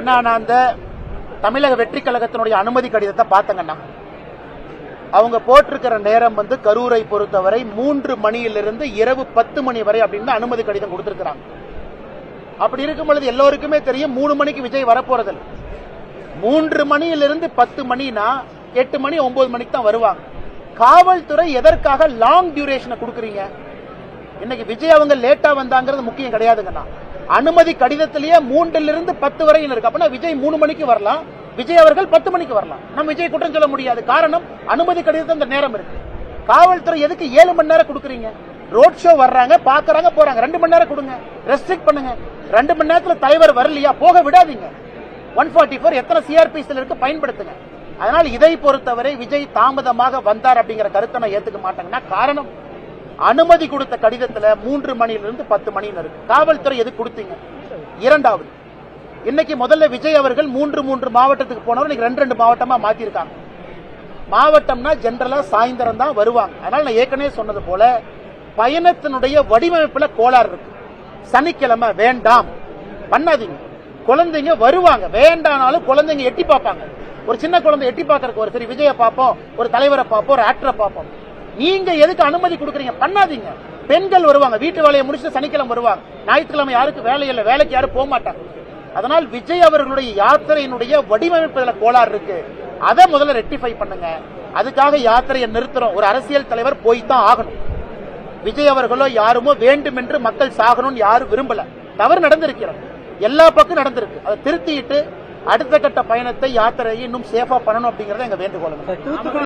அண்ணா நான் அந்த தமிழக வெற்றி கழகத்தினுடைய அனுமதி கடிதத்தை பார்த்தங்கண்ணா அவங்க போட்டிருக்கிற நேரம் வந்து கரூரை பொறுத்தவரை மூன்று மணியிலிருந்து இரவு பத்து மணி வரை அப்படின்னு அனுமதி கடிதம் கொடுத்திருக்கிறாங்க. அப்படி இருக்கும் பொழுது எல்லோருக்குமே தெரியும் மூணு மணிக்கு விஜய் வரப்போறதில்லை மூன்று மணியிலிருந்து பத்து மணினா எட்டு மணி ஒன்பது மணிக்கு தான் வருவாங்க. காவல்துறை எதற்காக லாங் டியூரேஷனை கொடுக்குறீங்க? இன்னைக்கு விஜய் அவங்க லேட்டா வந்தாங்கிறது முக்கியம் கிடையாதுங்கண்ணா அனுமதி கடிதத்திலேயே மூன்றிலிருந்து இருந்து பத்து வரையில் இருக்கு. அப்படின்னா விஜய் மூணு மணிக்கு வரலாம். விஜய் அவர்கள் பத்து மணிக்கு வரலாம். நம்ம விஜய் குற்றம் சொல்ல முடியாது. காரணம் அனுமதி கடிதத்தை அந்த நேரம் இருக்கு. காவல்துறை எதுக்கு ஏழு மணி நேரம் கொடுக்குறீங்க? ரோட் ஷோ வர்றாங்க பாக்குறாங்க போறாங்க. ரெண்டு மணி நேரம் கொடுங்க. ரெஸ்ட்ரிக்ட் பண்ணுங்க. ரெண்டு மணி நேரத்துல தலைவர் வரலையா? போக விடாதீங்க. ஒன் ஃபார்ட்டி ஃபோர் எத்தனை சிஆர்பிஸ்ல இருக்கு பயன்படுத்துங்க. அதனால் இதை பொறுத்தவரை விஜய் தாமதமாக வந்தார் அப்படிங்கிற கருத்தை நான் ஏத்துக்க மாட்டேங்கன்னா காரணம்? அனுமதி கொடுத்த கடிதத்துல மூன்று மணியிலிருந்து பத்து மணி இருக்கு. காவல்துறை எது கொடுத்தீங்க? இரண்டாவது இன்னைக்கு முதல்ல விஜய் அவர்கள் மூன்று மூன்று மாவட்டத்துக்கு போனவர் இன்னைக்கு ரெண்டு ரெண்டு மாவட்டமா மாத்திருக்காங்க. மாவட்டம்னா ஜென்ரலா சாயந்தரம் தான் வருவாங்க. அதனால நான் ஏற்கனவே சொன்னது போல பயணத்தினுடைய வடிவமைப்புல கோளாறு இருக்கு. சனிக்கிழமை வேண்டாம். பண்ணாதீங்க. குழந்தைங்க வருவாங்க. வேண்டானாலும் குழந்தைங்க எட்டி பார்ப்பாங்க. ஒரு சின்ன குழந்தை எட்டி பார்க்கறதுக்கு ஒரு சரி விஜய பார்ப்போம் ஒரு தலைவரை பார்ப்போம் ஒரு ஆக்டரை பார்ப்போம். நீங்க எதுக்கு அனுமதி கொடுக்குறீங்க? பண்ணாதீங்க. பெண்கள் வருவாங்க. வீட்டு வேலையை முடிச்சுட்டு சனிக்கிழமை வருவாங்க. ஞாயிற்றுக்கிழமை யாருக்கு வேலை இல்லை. வேலைக்கு யாரும் போக மாட்டாங்க. அதனால் விஜய் அவர்களுடைய யாத்திரையினுடைய வடிவமைப்புல கோளாறு இருக்கு. அதை முதல்ல ரெக்டிஃபை பண்ணுங்க. அதுக்காக யாத்திரையை நிறுத்துறோம். ஒரு அரசியல் தலைவர் போய் தான் ஆகணும். விஜய் அவர்களோ யாருமோ வேண்டும் என்று மக்கள் சாகணும்னு யாரும் விரும்பல. தவறு நடந்திருக்கிறது. எல்லா பக்கம் நடந்திருக்கு. அதை திருத்திட்டு அடுத்த கட்ட பயணத்தை யாத்திரையை இன்னும் சேஃபா பண்ணணும் அப்படிங்கறத எங்க வேண்டுகோள்